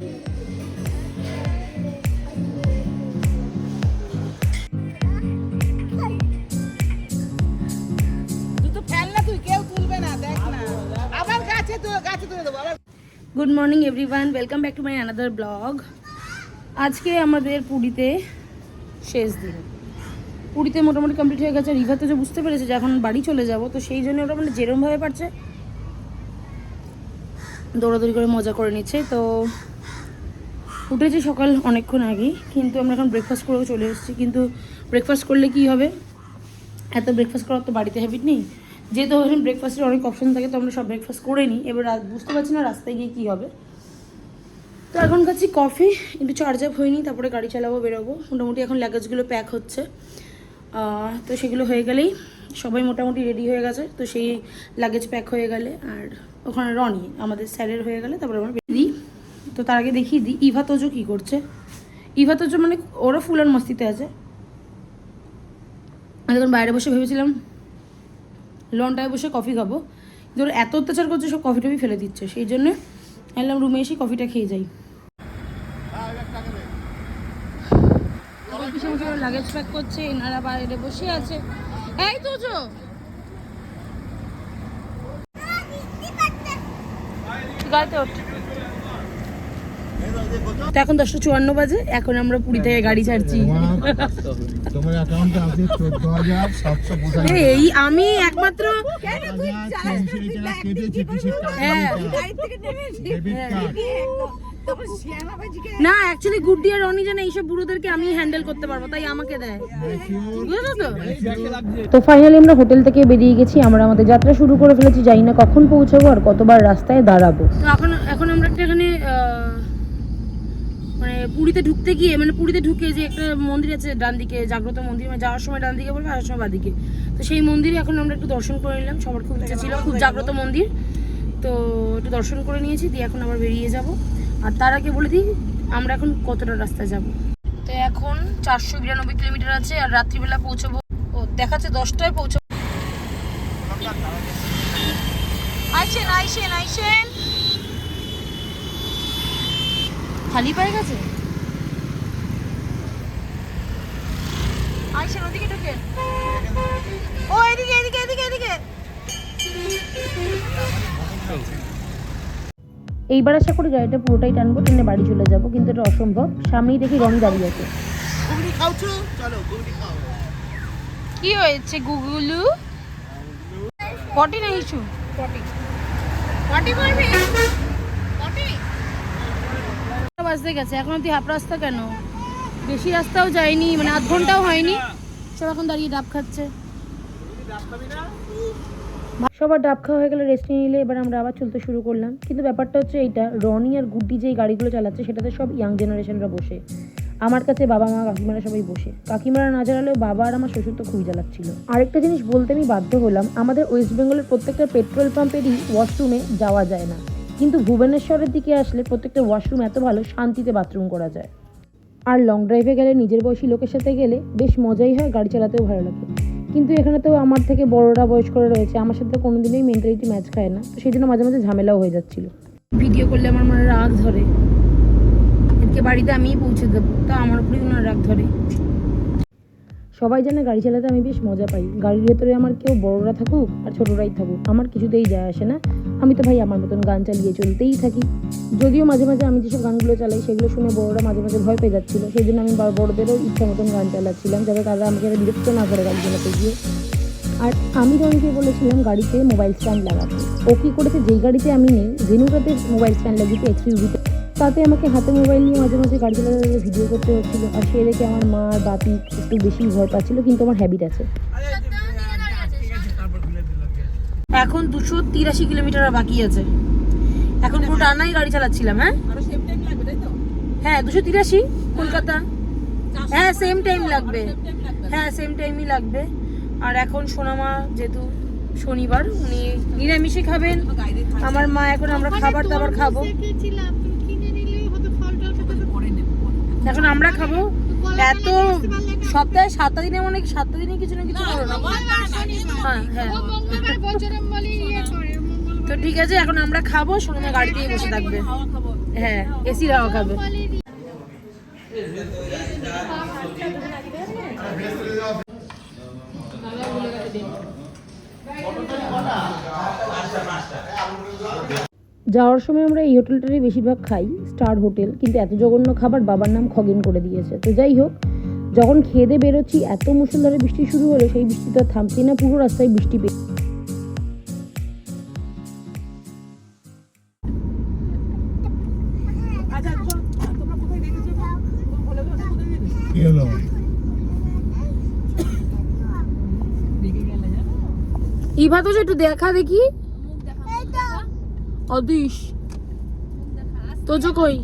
Good morning everyone welcome back to my another blog আজকে আমাদের পুরীতে শেষ দিন। পুরীতে মোটামুটি কমপ্লিট হয়ে গেছে। রিভা তো যে বুঝতে পেরেছে যে এখন বাড়ি চলে যাব, তো সেই জন্য ওরা মানে যেরমভাবে পারছে, দৌড়াদৌড়ি করে মজা করে নিচ্ছে। তো উঠেছি সকাল অনেকক্ষণ আগেই কিন্তু আমরা এখন ব্রেকফাস্ট করেও চলে এসেছি। কিন্তু ব্রেকফাস্ট করলে কি হবে? এত ব্রেকফাস্ট করার তো বাড়িতে হ্যাবিট নেই। যেহেতু ওখানে ব্রেকফাস্টের অনেক অপশন থাকে, তো আমরা সব ব্রেকফাস্ট করে নিই। এবার বুঝতে পারছি না রাস্তায় গিয়ে কী হবে। তো এখন খাচ্ছি কফি একটু চার্জ আপ হয়নি, তারপরে গাড়ি চালাবো, বেরোবো। মোটামুটি এখন লাগেজগুলো প্যাক হচ্ছে। তো সেগুলো হয়ে গেলেই সবাই মোটামুটি রেডি হয়ে গেছে। তো সেই লাগেজ প্যাক হয়ে গেলে, আর ওখানে রনি, আমাদের স্যারের হয়ে গেলে, তারপরে আমরা তো তার আগে দেখিয়ে দিই ইভা তোজো কী করছে? ইভা তোজো মানে ওরা ফুল আর মস্তিতে আছে। তখন বাইরে বসে ভেবেছিলাম লনটায় বসে কফি খাব, কিন্তু ওরা এত অত্যাচার করছে, সব কফি টফি ফেলে দিচ্ছে। সেই জন্য এলাম রুমে এসে কফিটা খেয়ে যাই। লাগেজ প্যাক করছে, এনারা বাইরে বসে আছে। এই তো জো গাড়িতে ওঠ। তো এখন দশটা চুয়ান্ন বাজে এখন আমরা পুরী থেকে গাড়ি ছাড়ছি। এই, আমি একমাত্র না? অ্যাকচুয়ালি গুড্ডি আর রনি জানে এইসব বুড়োদেরকে আমি হ্যান্ডেল করতে পারব তাই আমাকে দেয়। বুঝেছ তো? তো ফাইনালি আমরা হোটেল থেকে বেরিয়ে গেছি আমরা আমাদের যাত্রা শুরু করে ফেলেছি জানি না কখন পৌঁছাবো আর কতবার রাস্তায় দাঁড়াবো। তো এখন এখন আমরা একটা এখানে পুরীতে ঢুকতে গিয়ে মানে পুরীতে ঢুকে যে একটা মন্দির আছে ডান দিকে, জাগ্রত মন্দির মানে যাওয়ার সময় ডান দিকে বলবে, আসার সময় বাদিকে তো সেই মন্দিরে এখন আমরা একটু দর্শন করে নিলাম, সবার খুব ইচ্ছা ছিল, খুব জাগ্রত মন্দির। তো একটু দর্শন করে নিয়েছি, দিয়ে এখন আবার বেরিয়ে যাব। আর তার আগে বলে দিই, আমরা এখন কতটা রাস্তা যাব? তো এখন চারশো বিরানব্বই কিলোমিটার আছে, আর রাত্রিবেলা পৌঁছবো, ও, দেখাচ্ছে দশটায় পৌঁছবো। আইসেন আইসেন আইসেন। খালি পায়ে গেছে? আইসেন ওদিকে ঢুকে। ও এদিকে এদিকে এদিকে এদিকে। এইবার আশা করি গাড়িটা পুরোটাই টানবো টেনে বাড়ি চলে যাব কিন্তু এটা অসম্ভব। সামনেই দেখি রং দাঁড়িয়ে আছে। ঘুগনি খাওছো চলো ঘুগনি খাও। কি হয়েছে গুগুলু? পটি না ইস্যু পটি। পটি করবি? পটি? বাজতে গেছে। এখন তুই হাফ রাস্তা কেন? বেশি রাস্তাও যায়নি মানে আধ ঘন্টাও হয়নি। সব এখন দাঁড়িয়ে ডাব খাচ্ছে। সবার ডাব খাওয়া হয়ে গেলে রেস্ট নিয়ে নিলে এবার আমরা আবার চলতে শুরু করলাম। কিন্তু ব্যাপারটা হচ্ছে এইটা, রনি আর গুড্ডি যেই গাড়িগুলো চালাচ্ছে সেটাতে সব ইয়াং জেনারেশনরা বসে। আমার কাছে বাবা মা, কাকিমারা সবাই বসে। কাকিমারা না জ্বালালেও বাবা আর আমার শ্বশুর তো খুবই জ্বালাচ্ছিল আরেকটা জিনিস বলতে আমি বাধ্য হলাম, আমাদের ওয়েস্ট বেঙ্গলের প্রত্যেকটা পেট্রোল পাম্পেরই ওয়াশরুমে যাওয়া যায় না। কিন্তু ভুবনেশ্বরের দিকে আসলে প্রত্যেকটা ওয়াশরুম এত ভালো, শান্তিতে বাথরুম করা যায়। আর লং ড্রাইভে গেলে নিজের বয়সী লোকের সাথে গেলে বেশ মজাই হয়, গাড়ি চালাতেও ভালো লাগে। কিন্তু এখানে তো আমার থেকে বড়রা বয়স্করা রয়েছে, আমার সাথে কোনোদিনই মেন্টালিটি ম্যাচ খায় না। তো সেই জন্য মাঝে মাঝে ঝামেলাও হয়ে যাচ্ছিল। ভিডিও করলে আমার মনে রাগ ধরে। এদিকে বাড়িতে আমিই পৌঁছে দেবো, তা আমার উপরেই ওনার রাগ ধরে। সবাই জানে গাড়ি চালাতে আমি বেশ মজা পাই। গাড়ির ভেতরে আমার কেউ বড়রা থাকুক আর ছোটরাই থাকুক, আমার কিছুতেই যায় আসে না। আমি তো ভাই আমার মতন গান চালিয়ে চলতেই থাকি। যদিও মাঝে মাঝে আমি যেসব গানগুলো চালাই সেগুলো শুনে বড়রা মাঝে মাঝে ভয় পেয়ে যাচ্ছিল। সেই জন্য আমি বড়দেরও ইচ্ছা মতন গান চালাচ্ছিলাম যাতে তারা আমাকে বিরক্ত না করে গাড়ি চালাতে গিয়ে আর আমি রনিকে বলেছিলাম গাড়িতে মোবাইল স্ট্যান্ড লাগাতে। ও কী করেছে? যেই গাড়িতে আমি নেই রেনুকাতে মোবাইল স্ট্যান্ড লাগিয়েছে এক্সইউভিতে তাতে আমাকে হাতে মোবাইল নিয়ে মাঝে মাঝে গাড়ি চালাতে ভিডিও করতে হচ্ছিল। আর সে দেখে আমার মা আর বাপি একটু বেশি ভয় পাচ্ছিল কিন্তু আমার হ্যাবিট আছে। এখন দুশো তিরাশি কিলোমিটার বাকি আছে। এখন পুরো টানাই গাড়ি চালাচ্ছিলাম হ্যাঁ? আরও সেম টাইম লাগবে তাই তো? হ্যাঁ দুশো তিরাশি কলকাতা। হ্যাঁ সেম টাইম লাগবে। হ্যাঁ সেম টাইমই লাগবে। আর এখন সোনামা যেহেতু শনিবার উনি নিরামিষে খাবেন। আমার মা এখন আমরা খাবার দাবার খাব। এখন আমরা খাব এত সপ্তাহে সাতটা দিনে মানে সাতটা দিনে কিছু না কিছু করো না? হ্যাঁ হ্যাঁ। তো ঠিক আছে এখন আমরা খাব সোনামা গাড়িতেই বসে থাকবে। হ্যাঁ এসি হাওয়া খাবে। যাওয়ার সময় আমরা এই হোটেলটারই বেশিরভাগ খাই স্টার হোটেল কিন্তু এত জঘন্য খাবার বাবার নাম খগেন করে দিয়েছে। তো যাই হোক যখন খেয়ে দিয়ে বেরোচ্ছি এত মুসলধারে বৃষ্টি শুরু হলো সেই বৃষ্টি তো থামছে না পুরো রাস্তায় বৃষ্টি পেয়ে আচ্ছা ইভা তো একটু দেখা দেখি। অদিশ। তোজো কই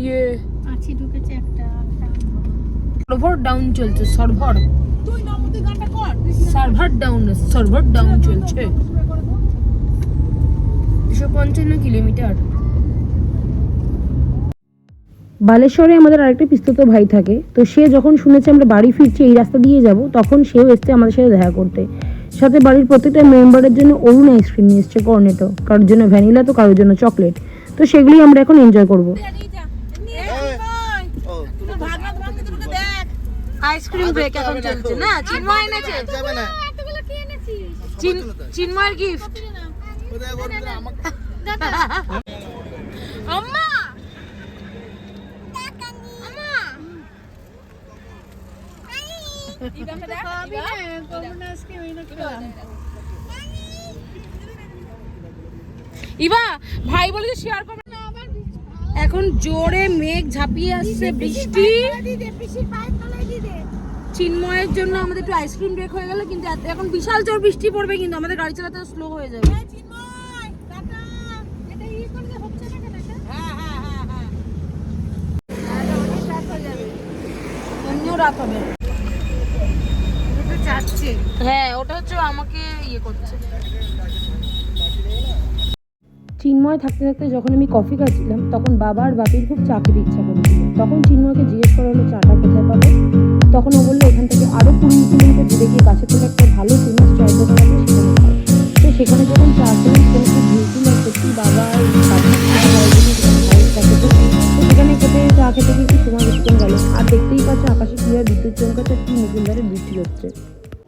ইয়ে। সার্ভার ডাউন চলছে server server down server down চলছে। দুশো পঞ্চান্ন কিলোমিটার। বালেশ্বরে আমাদের আরেকটা পিস্তত ভাই থাকে। তো সে যখন শুনেছে আমরা বাড়ি ফিরছি, এই রাস্তা দিয়ে যাব, তখন সেও এসছে আমাদের সাথে দেখা করতে। সাথে বাড়ির প্রত্যেকটা মেম্বারের জন্য অরুণ আইসক্রিম নিয়ে এসছে কর্নেটো। কারোর জন্য ভ্যানিলা তো কারোর জন্য চকলেট তো সেগুলি আমরা এখন এনজয় করব। আইসক্রিম ব্রেক এখন চলছে। না চিন্ময় এনেছে। এতগুলো কি এনেছিস? চিন্ময়ের গিফট আম্মা খাবি না কমন আজকে ওই না খেলাম ইবা ভাই বলে যে শেয়ার করবে। না এখন জোরে মেঘ ঝাঁপিয়ে আসছে বৃষ্টি। চিন্ময়ের জন্য আমাদের একটু আইসক্রিম ব্রেক হয়ে গেল কিন্তু এখন বিশাল জোর বৃষ্টি পড়বে কিন্তু আমাদের গাড়ি চালাতে স্লো হয়ে যাবে। এটা ই করলে হচ্ছে না কেন এটা হ্যাঁ হ্যাঁ হ্যাঁ হ্যাঁ এমনিও রাত হবে দুটো চাচ্ছে। হ্যাঁ ওটা হচ্ছে আমাকে ইয়ে করছে। চিন্ময় থাকতে থাকতে যখন আমি কফি খাচ্ছিলাম তখন বাবা আর বাপির খুব চা খেতে ইচ্ছা করেছিল। তখন চিন্ময়কে জিজ্ঞেস করা হলো চাটা কোথায় পাবো? তখন ও বলল এখান থেকে আরও কুড়ি কিলোমিটার দূরে গিয়ে কাছে তোলে একটা ভালো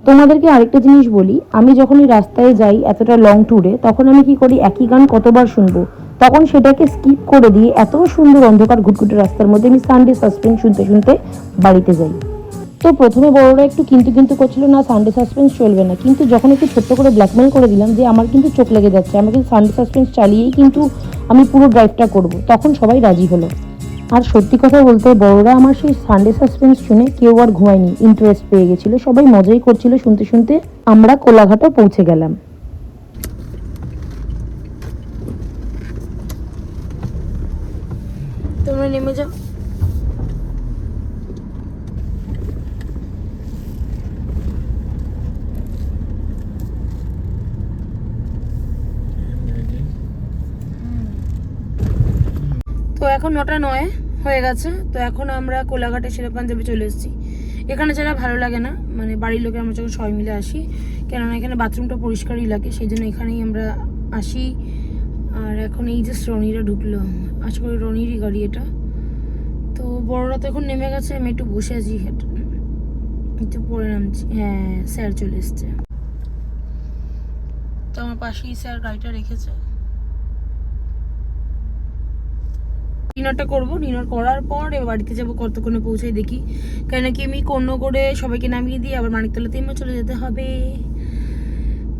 তোমাদেরকে আরেকটা জিনিস বলি, আমি যখন এই রাস্তায় যাই এতটা লং ট্যুরে তখন আমি কি করি, একই গান কতবার শুনব? তখন সেটাকে স্কিপ করে দিয়ে এত সুন্দর অন্ধকার ঘুটঘুটে রাস্তার মধ্যে আমি সানডে সাসপেন্স শুনতে শুনতে বাড়িতে যাই। তো প্রথমে বড়রা একটু কিন্তু কিন্তু করছিল, না সানডে সাসপেন্স চলবে না। কিন্তু যখন একটু ছোট্ট করে ব্ল্যাকমেল করে দিলাম যে, আমার কিন্তু চোখ লেগে যাচ্ছে। আমাকে সানডে সাসপেন্স চালিয়েই কিন্তু আমি পুরো ড্রাইভটা করব। তখন সবাই রাজি হলো। আর সত্যি কথা বলতে বড়রা আমার সেই সানডে সাসপেন্স শুনে কেউ আর ঘুমায়নি। ইন্টারেস্ট পেয়ে গেছিল, সবাই মজাই করছিল, শুনতে শুনতে আমরা কোলাঘাটও পৌঁছে গেলাম। তোমরা নেমে যাও তো এখন নটা নয়, হয়ে গেছে। তো এখন আমরা কোলাঘাটে শেরে চলে এসেছি। এখানে যারা ভালো লাগে না মানে বাড়ির লোকে আমরা যখন সবাই মিলে আসি, কেননা এখানে বাথরুমটা পরিষ্কারই লাগে সেই জন্য এখানেই আমরা আসি। আর এখন এই যে রনিরা ঢুকলো, আশা করি রনিরই গাড়ি এটা। তো বড়রা তো এখন নেমে গেছে, আমি একটু বসে আছি একটু পরে নামছি। হ্যাঁ স্যার চলে এসছে। তো আমার পাশেই স্যার গাড়িটা রেখেছে। ডিনারটা করব। ডিনার করার পর এবার বাড়িতে যাব কতক্ষণে পৌঁছাই দেখি। কেন কি আমি কোনো করে সবাইকে নামিয়ে দিয়ে আবার মানিকতলাতেই আমার চলে যেতে হবে।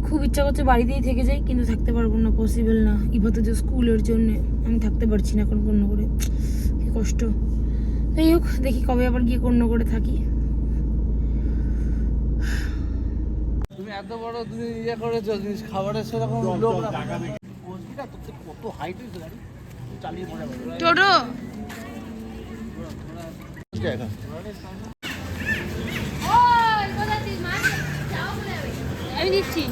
খুব ইচ্ছা করছে বাড়িতেই থেকে যাই কিন্তু থাকতে পারব না পসিবল না। ইভাতে যে স্কুলের জন্য আমি থাকতে পারছি না এখন কোনো করে কি কষ্ট। যাই হোক দেখি কবে আবার গিয়ে কোনো করে থাকি। তুমি এত বড় তুমি ইয়ে করেছ জিনিস খাবারের সেরকম লোক না। কত হাইট হয়েছে গাড়ি। টোটো। আমি দিচ্ছি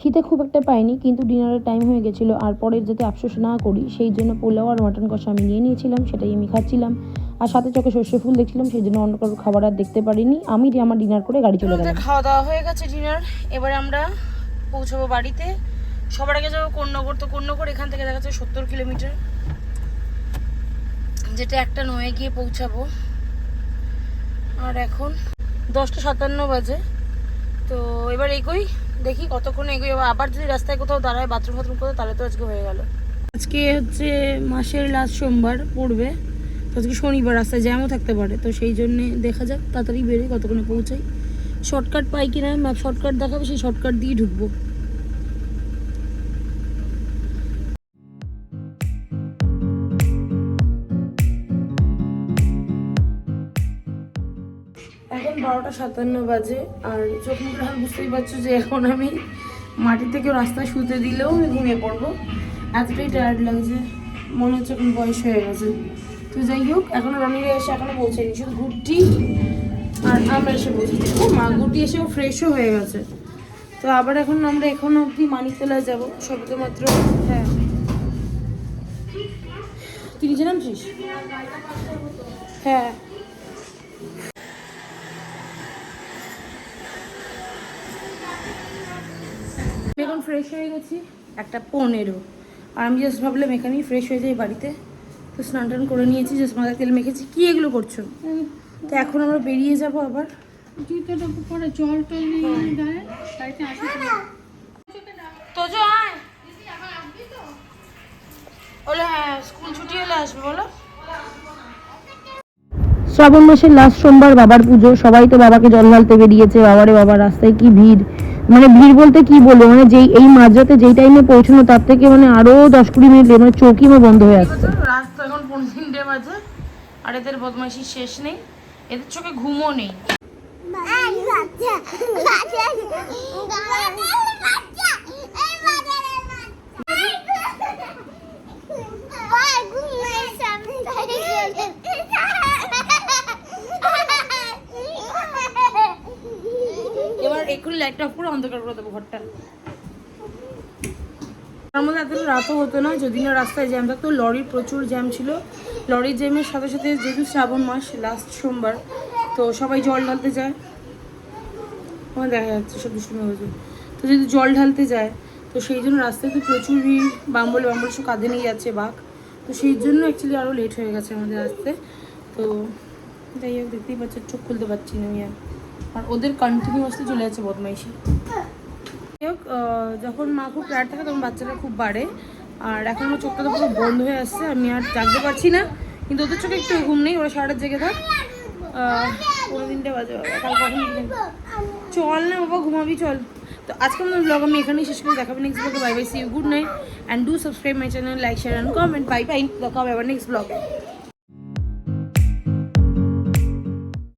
খিদে খুব একটা পাইনি কিন্তু ডিনারের টাইম হয়ে গেছিল আর পরে যাতে আফসোস না করি সেই জন্য পোলাও আর মাটন কষা আমি নিয়ে নিয়েছিলাম সেটাই আমি খাচ্ছিলাম। আর সাথে চোখে সর্ষে ফুল দেখছিলাম সেই জন্য অন্য কারোর খাবার আর দেখতে পারিনি। আমি আমার ডিনার করে গাড়ি চলে গেলাম। খাওয়া দাওয়া হয়ে গেছে ডিনার এবারে আমরা পৌঁছাবো বাড়িতে। সবার আগে যাব কন্যগর তো কন্যগর এখান থেকে দেখা যাচ্ছে সত্তর কিলোমিটার। যেটা একটা নয়ে গিয়ে পৌঁছাবো। আর এখন দশটা সাতান্ন বাজে। তো এবার এগোই, দেখি কতক্ষণ এগোই। আবার যদি রাস্তায় কোথাও দাঁড়ায় বাথরুম ফাথরুম কোথাও, তাহলে তো আজকে হয়ে গেল। আজকে হচ্ছে মাসের লাস্ট সোমবার পড়বে। তো আজকে শনিবার, রাস্তায় জ্যামও থাকতে পারে। তো সেই জন্যে দেখা যাক, তাড়াতাড়ি বেরোই কতক্ষণে পৌঁছাই। শর্টকাট পাই কিনা ম্যাপ শর্টকাট দেখাবে, সেই শর্টকাট দিয়ে ঢুকবো। বারোটা সাতান্ন বাজে, আর চোখ মুখ রাখা বুঝতেই পারছ যে এখন আমি মাটি থেকে রাস্তায় শুতে দিলেও আমি ঘুমিয়ে পড়ব। এতটাই টায়ার্ড লাগছে, মনে হচ্ছে এখন বয়স হয়ে গেছে। তো যাই হোক, এখনও রনিরা এসে এখনও পৌঁছায়নি, শুধু ঘুরটি আর আমরা এসে পৌঁছেছি ও মা গুটি এসেও ফ্রেশও হয়ে গেছে। তো আবার এখন আমরা এখন অবধি মানিকতলায় যাব মাত্র হ্যাঁ। তুই নিচে নামছিস? হ্যাঁ। এখন ফ্রেশ হয়ে গেছি একটা পনেরো। আর আমি জাস্ট ভাবলাম এখানেই ফ্রেশ হয়ে যাই বাড়িতে। তো স্নান টান করে নিয়েছি জাস্ট মাথায় তেল মেখেছি। কি এগুলো করছ? তো এখন আমরা বেরিয়ে যাব আবার। জুতোটা পরে জল টল নিয়ে গায়ে। গাড়িতে আসে তো যে আয়। বলে হ্যাঁ স্কুল ছুটি হলে আসবে বলো। শ্রাবণ মাসের লাস্ট সোমবার বাবার পুজো। সবাই তো বাবাকে জল ঢালতে বেরিয়েছে। বাবারে বাবা রাস্তায় কি ভিড়। মানে ভিড় বলতে কি বলব মানে যেই এই মাঝরাতে যেই টাইমে পৌঁছানো তার থেকে মানে আরও দশ কুড়ি মিনিট লেট, মানে চৌকি আমার বন্ধ হয়ে আসছে রাস্তা এখন পনেরো তিনটে বাজে আর এদের বদমাইশি শেষ নেই এদের চোখে ঘুমও নেই এবার এক্ষুনি লাইটটা অফ করে অন্ধকার করে দেবো ঘরটা। তার মধ্যে রাতও হতো না যদি রাস্তায় জ্যাম থাকতো। লরির প্রচুর জ্যাম ছিল। লরির জ্যামের সাথে সাথে যেহেতু শ্রাবণ মাস লাস্ট সোমবার, তো সবাই জল ঢালতে যায়। আমার দেখা যাচ্ছে সব দুষ্টুমি হয়েছে তো যেহেতু জল ঢালতে যায়, তো সেই জন্য রাস্তায় তো প্রচুর ভিড়, বাম্বলে বাম্বলে সব কাঁধে নিয়ে যাচ্ছে বাঘ। তো সেই জন্য অ্যাকচুয়ালি আরও লেট হয়ে গেছে আমাদের আসতে। তো যাই হোক, দেখতেই পাচ্ছি, চোখ খুলতে পারছি না আমি আর। আর ওদের কন্টিনিউয়াসলি চলে যাচ্ছে বদমাইশি। যখন মা খুব টায়ার থাকে তখন বাচ্চারা খুব বাড়ে। আর এখন আমার চোখটা তো পুরো বন্ধ হয়ে আসছে, আমি আর জাগতে পারছি না। কিন্তু ওদের চোখে একটু ঘুম নেই, ওরা সারাটা জেগে থাক। পনেরো দিনটে বাজে? চল না বাবা, ঘুমাবি, চল। তো আজকে আমার ব্লগ আমি এখানেই শেষ করে, দেখাবো নেক্সট ব্লগে bye bye see you good night and do subscribe my channel like share and comment bye bye দেখা হবে আবার নেক্সট ব্লগে